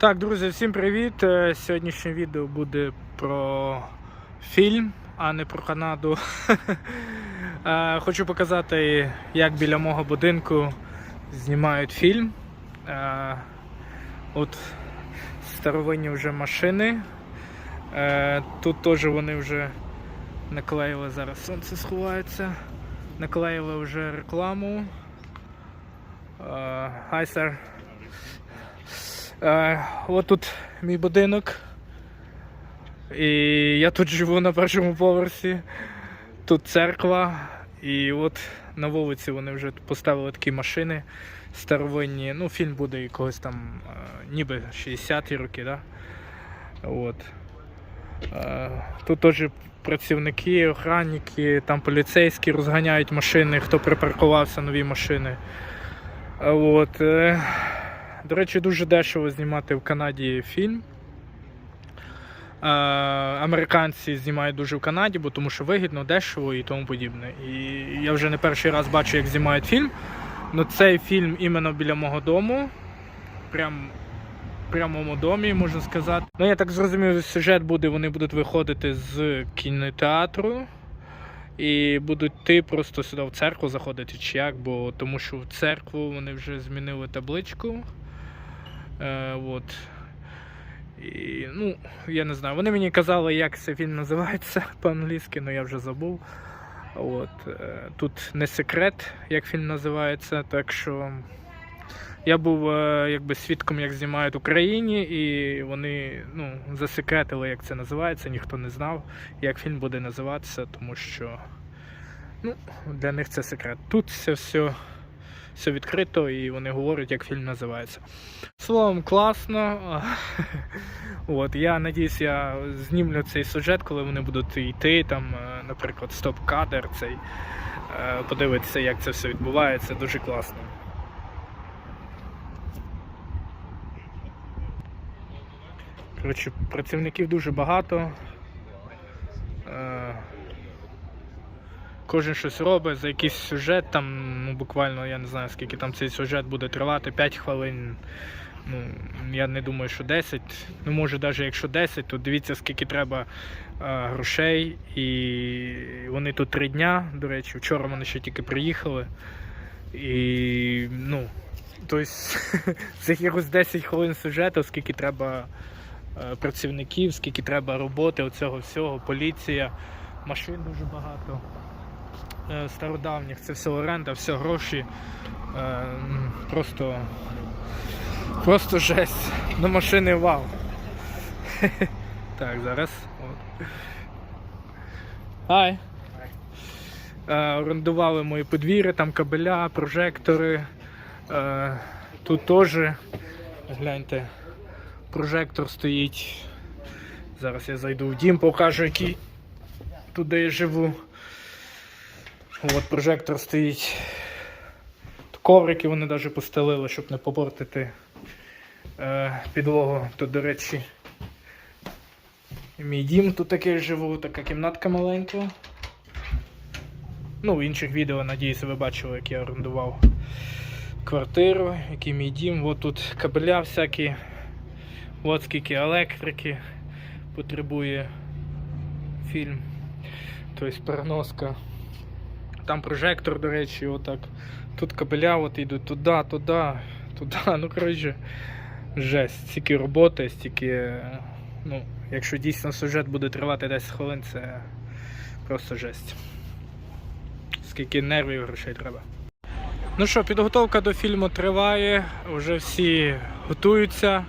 Так, друзі, всім привіт! Е, Сьогоднішнє відео буде про фільм, а не про Канаду. Е, Хочу показати, як біля мого будинку знімають фільм. Е, От старовинні вже машини. Тут теж вони вже наклеїли зараз сонце сховається. Наклеїли вже рекламу. Hi, sir. Е, от тут мій будинок. І я тут живу на першому поверсі. Тут церква. І от на вулиці вони вже поставили такі машини старовинні. Ну, фільм буде якогось там е, ніби 60-ті роки, да? От. Е, Тут теж працівники, охранники, там поліцейські розганяють машини, хто припаркувався, нові машини. От. До речі, дуже дешево знімати в Канаді фільм. Е, Американці знімають дуже в Канаді, бо тому що вигідно, дешево і тому подібне. І я вже не перший раз бачу, як знімають фільм. Ну цей фільм іменно біля мого дому. Прям в прямому домі, можна сказати. Ну, я так зрозумів, сюжет буде, вони будуть виходити з кінотеатру. І будуть йти просто сюди в церкву заходити чи як, бо тому що в церкву вони вже змінили табличку. Е. І, ну, я не знаю. Вони мені казали, як цей фільм називається по-англійськи, але я вже забув. От. е, Тут не секрет, як фільм називається, так що я був е, якби свідком, як знімають в Україні, і вони ну, засекретили, як це називається, ніхто не знав, як фільм буде називатися, тому що ну, для них це секрет. Тут все, все, все відкрито і вони говорять, як фільм називається. Словом, класно. От, я надіюсь, я знімлю цей сюжет, коли вони будуть йти, там, е, наприклад, стоп-кадр цей, е, подивитися, як це все відбувається. Дуже класно. Коротше, працівників дуже багато. Кожен щось робить за якийсь сюжет, там, ну буквально я не знаю скільки там цей сюжет буде тривати, 5 хвилин. Ну, я не думаю, що 10. Ну, може, навіть якщо 10, то дивіться, скільки треба е, грошей. І вони тут три дня, до речі, вчора вони ще тільки приїхали. І ну, тобто, з якихось 10 хвилин сюжету, скільки треба е, працівників, скільки треба роботи, оцього всього, поліція, машин дуже багато. Е, Стародавніх, це все оренда, все гроші. Е, Просто Просто жесть. На машини вау. Так, зараз. От. Хай. Е, орендували мої подвір'я, там кабеля, прожектори. Тут теж, гляньте, прожектор стоїть. Зараз я зайду в дім, покажу, який тут де я живу. От прожектор стоїть. Коврики вони навіть постелили, щоб не попортити е, підлогу. Тут, до речі, мій дім тут такий живу, така кімнатка маленька. Ну, в інших відео, надіюся, ви бачили, як я орендував квартиру, який мій дім. От тут кабеля всякі, от скільки електрики потребує фільм. Тобто переноска. Там прожектор, до речі, отак. Тут кабеля от йдуть туди, туди, туди. Ну, коротше, жесть. Стільки роботи, стільки. Ну, якщо дійсно сюжет буде тривати 10 хвилин, це просто жесть. Скільки нервів і грошей треба. Ну що, підготовка до фільму триває, вже всі готуються.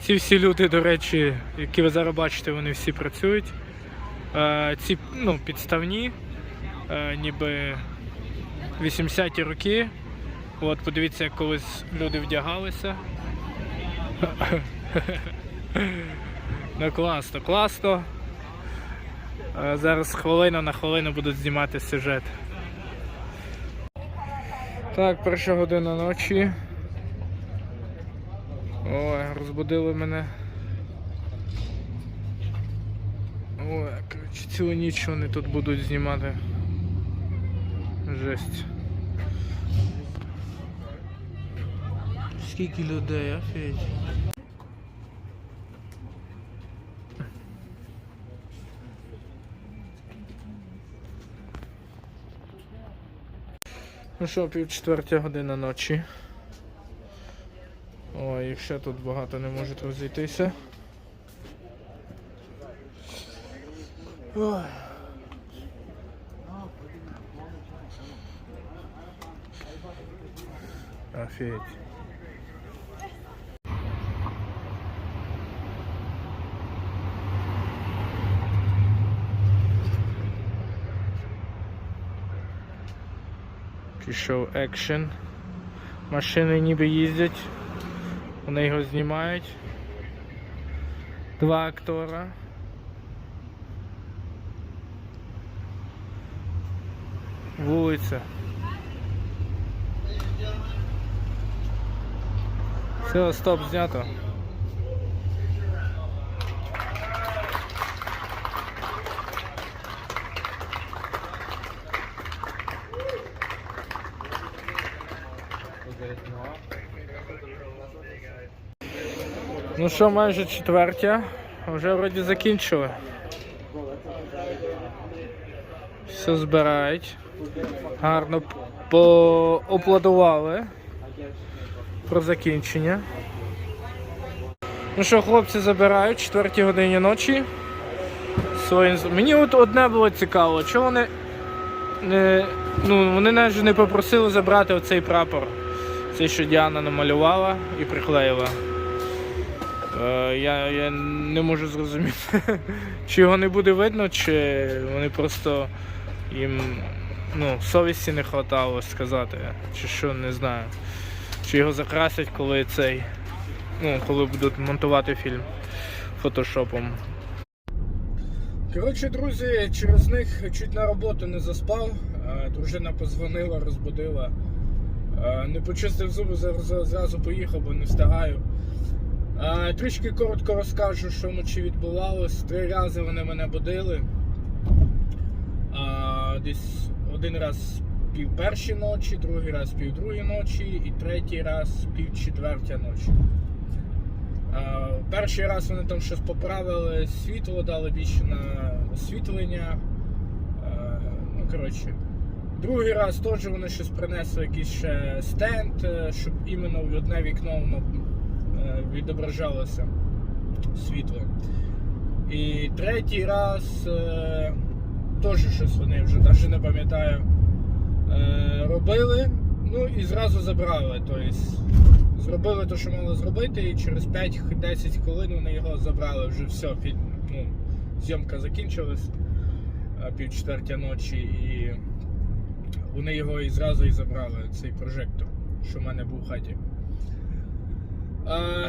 Ці всі люди, до речі, які ви зараз бачите, вони всі працюють. Е, ці ну, підставні, ніби 80-ті роки. От, подивіться, як колись люди вдягалися. ну класно, класно. Е, Зараз хвилина на хвилину будуть знімати сюжет. Так, перша година ночі. Ой, розбудили мене. Ой, коротше, цілу ніч вони тут будуть знімати. Жесть. Скільки людей, офігеть. Ну що, півчетвертя година ночі. Ой, і ще тут багато не можуть розійтися. Ой. Офігеть. Пішов екшен. Машини ніби їздять. Вони його знімають. Два актора. Вулиця. Все, стоп, знято. Ну що, майже четвертя. Вже вроді закінчили. Все збирають. Гарно поаплодували про закінчення. Ну що, хлопці забирають в 4 годині ночі. Мені от одне було цікаво, чого вони не, ну, вони навіть не попросили забрати оцей прапор. Цей, що Діана намалювала і приклеїла. Е, я, я не можу зрозуміти, чи його не буде видно, чи вони просто їм ну, совісті не хватало сказати, чи що, не знаю. Чи його закрасять, коли цей. Ну, коли будуть монтувати фільм фотошопом. Коротше, друзі, через них чуть на роботу не заспав. Е, Дружина позвонила, розбудила. Е, Не почистив зуби, зразу поїхав, бо не встигаю. Е, Трішки коротко розкажу, що вночі відбувалось. Три рази вони мене будили. Десь один раз пів перші ночі, другий раз пів другій ночі і третій раз пів четвертя ночі. Перший раз вони там щось поправили, світло дали більше на освітлення. Ну, коротше. Другий раз теж вони щось принесли, якийсь ще стенд, е, щоб іменно в одне вікно воно е, відображалося світло. І третій раз е, теж щось вони вже навіть не пам'ятаю. Е, робили, ну і зразу забрали. Тобто зробили те, що мали зробити, і через 5-10 хвилин вони його забрали. Вже все, ну, зйомка закінчилась е, пів четвертя ночі, і вони його і зразу і забрали, цей прожектор, що в мене був в хаті.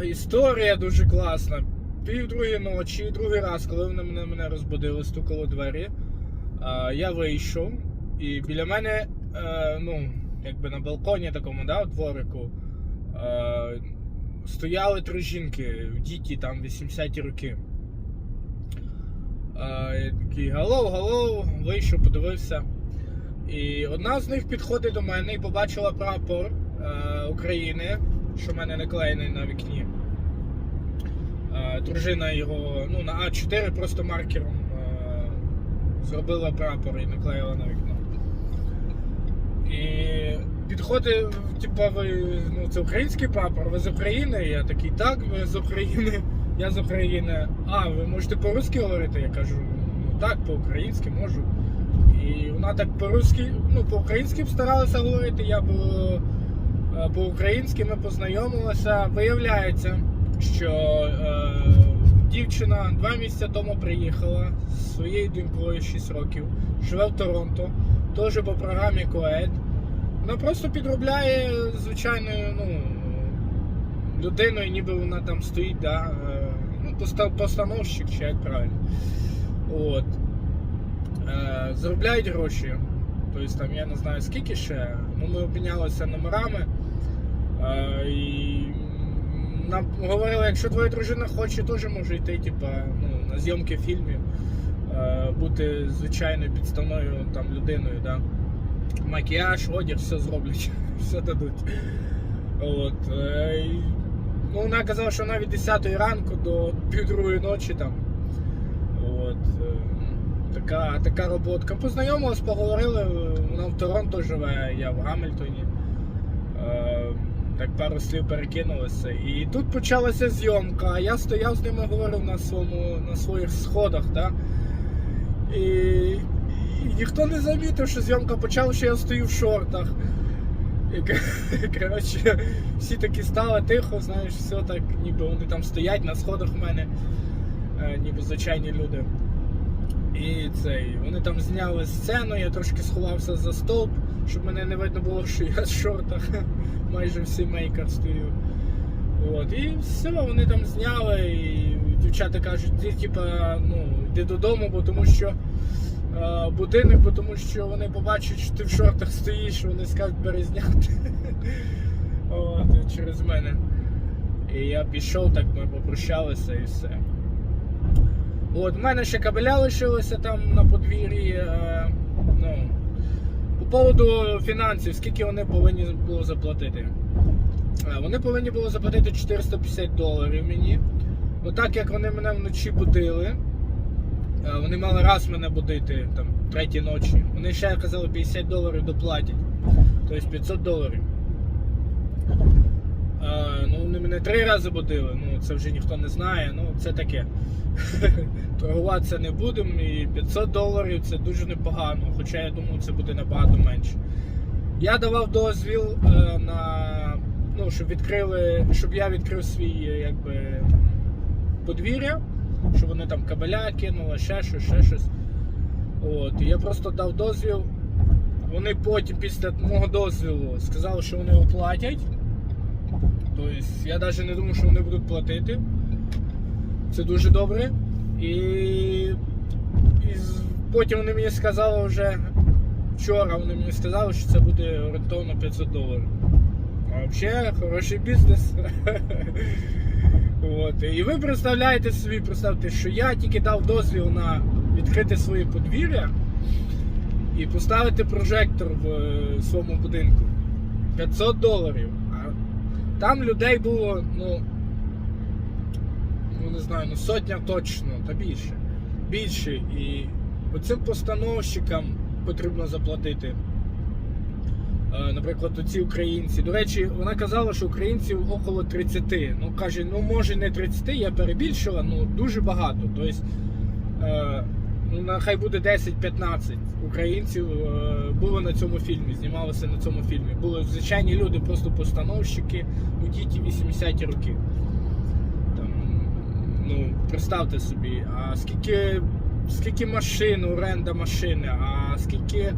Е, історія дуже класна. Пів ночі, другий раз, коли вони мене, мене розбудили, стукали двері. е, я вийшов, і біля мене, е, ну, якби на балконі такому, да, у дворику, е, стояли три жінки, діті там 80-ті роки. Е, я такий галоу, галоу, вийшов, подивився. І одна з них підходить до мене і побачила прапор е, України, що в мене наклеєний на вікні. Дружина його ну, на А4 просто маркером зробила прапор і наклеїла на вікно. І підходить, типа, ви, ну, це український прапор, ви з України? Я такий, так, ви з України, я з України. А, ви можете по-русски говорити? Я кажу, ну так, по-українськи можу. І вона так по-русски, ну, по-українськи старалася говорити, я е, по-українськи ми познайомилися. Виявляється, що е, дівчина два місяці тому приїхала зі своєю донькою 6 років, живе в Торонто, теж по програмі Коед. Вона просто підробляє звичайною ну, людиною, ніби вона там стоїть, да, е, ну, постановщик чи як правильно. От. Е, заробляють гроші. Тобто там я не знаю скільки ще. Ну, ми обмінялися номерами. Е, і нам говорили, якщо твоя дружина хоче, теж може йти, типа, ну, на зйомки фільмів, бути звичайною підставною там, людиною. Да? Макіяж, одяг, все зроблять, все дадуть. От, е, ну, вона казала, що навіть 10 ранку до півдругої ночі там. От, е, Така, така роботка. Познайомились, поговорили. Вона в Торонто живе, я в Гамільтоні. Е, так пару слів перекинулися. І тут почалася зйомка. Я стояв з ними, говорив на своєму, на своїх сходах. Да? І, і ніхто не замітив, що зйомка почала, що я стою в шортах. І, коротше, всі такі стали тихо, знаєш, все так, ніби вони там стоять на сходах у мене, е, ніби звичайні люди. І цей, вони там зняли сцену, я трошки сховався за стовп, щоб мене не видно було, що я в шортах майже всі мейкер стою. От, і все, вони там зняли, і дівчата кажуть, ти типа, ну, йди додому, бо тому що е, будинок, бо тому що вони побачать, що ти в шортах стоїш, вони скажуть перезняти. От, через мене. І я пішов, так ми попрощалися і все. От, в мене ще кабеля лишилося там на подвір'ї. Е, ну, по поводу фінансів, скільки вони повинні було заплатити. Е, Вони повинні було заплатити 450 доларів мені. Ну як вони мене вночі будили, вони мали раз мене будити там третій ночі. Вони ще казали 50 доларів доплатять. Тобто 500 доларів. Е, ну, вони мене три рази будили, ну це вже ніхто не знає, ну це таке. Торгуватися не будемо і 500 доларів це дуже непогано, хоча я думаю, це буде набагато менше. Я давав дозвіл е, на ну, щоб відкрили, щоб я відкрив свій е, якби, подвір'я, щоб вони там кабеля кинули, ще щось, ще щось. От, я просто дав дозвіл. Вони потім після мого дозвілу сказали, що вони оплатять. Тобто я навіть не думав, що вони будуть платити. Це дуже добре. І, і потім вони мені сказали вже вчора вони мені сказали, що це буде орієнтовно 500 доларів. А взагалі хороший бізнес. От. І ви представляєте собі, представте, що я тільки дав дозвіл на відкрити своє подвір'я і поставити прожектор в е, своєму будинку. 500 доларів. А там людей було, ну, ну не знаю, ну сотня точно, та більше. Більше. І оцим постановщикам потрібно заплатити. Е, Наприклад, оці українці. До речі, вона казала, що українців около 30. Ну, каже, ну може не 30, я перебільшила, ну дуже багато. Тобто, е, ну, нехай буде 10-15 українців е, було на цьому фільмі, знімалося на цьому фільмі. Були звичайні люди, просто постановщики у діті 80-ті роки. Там, ну, представте собі, а скільки, скільки машин, оренда машини, а скільки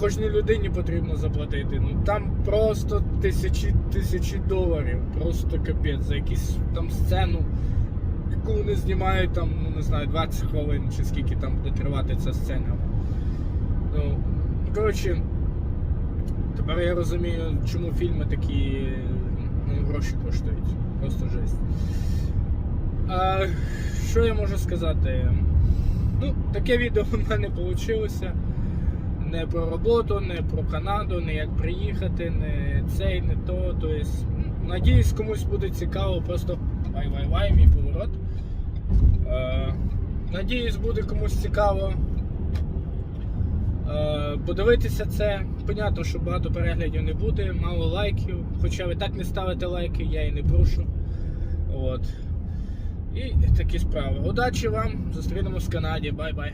кожній людині потрібно заплатити. Ну там просто тисячі тисячі доларів, просто капець за якусь там сцену, яку вони знімають там, ну не знаю, 20 хвилин чи скільки там буде тривати ця сцена. Ну, коротше, тепер я розумію, чому фільми такі ну, гроші коштують. Просто жесть. А, що я можу сказати? Ну, таке відео в мене вийшло. Не про роботу, не про Канаду, не як приїхати, не цей, не то. Тобто, надіюсь, комусь буде цікаво, просто вай-вай-вай, мій поворот. Е, надіюсь, буде комусь цікаво е, подивитися це. Понятно, що багато переглядів не буде, мало лайків. Хоча ви так не ставите лайки, я і не прошу. От. І такі справи. Удачі вам! Зустрінемось в Канаді. Бай-бай.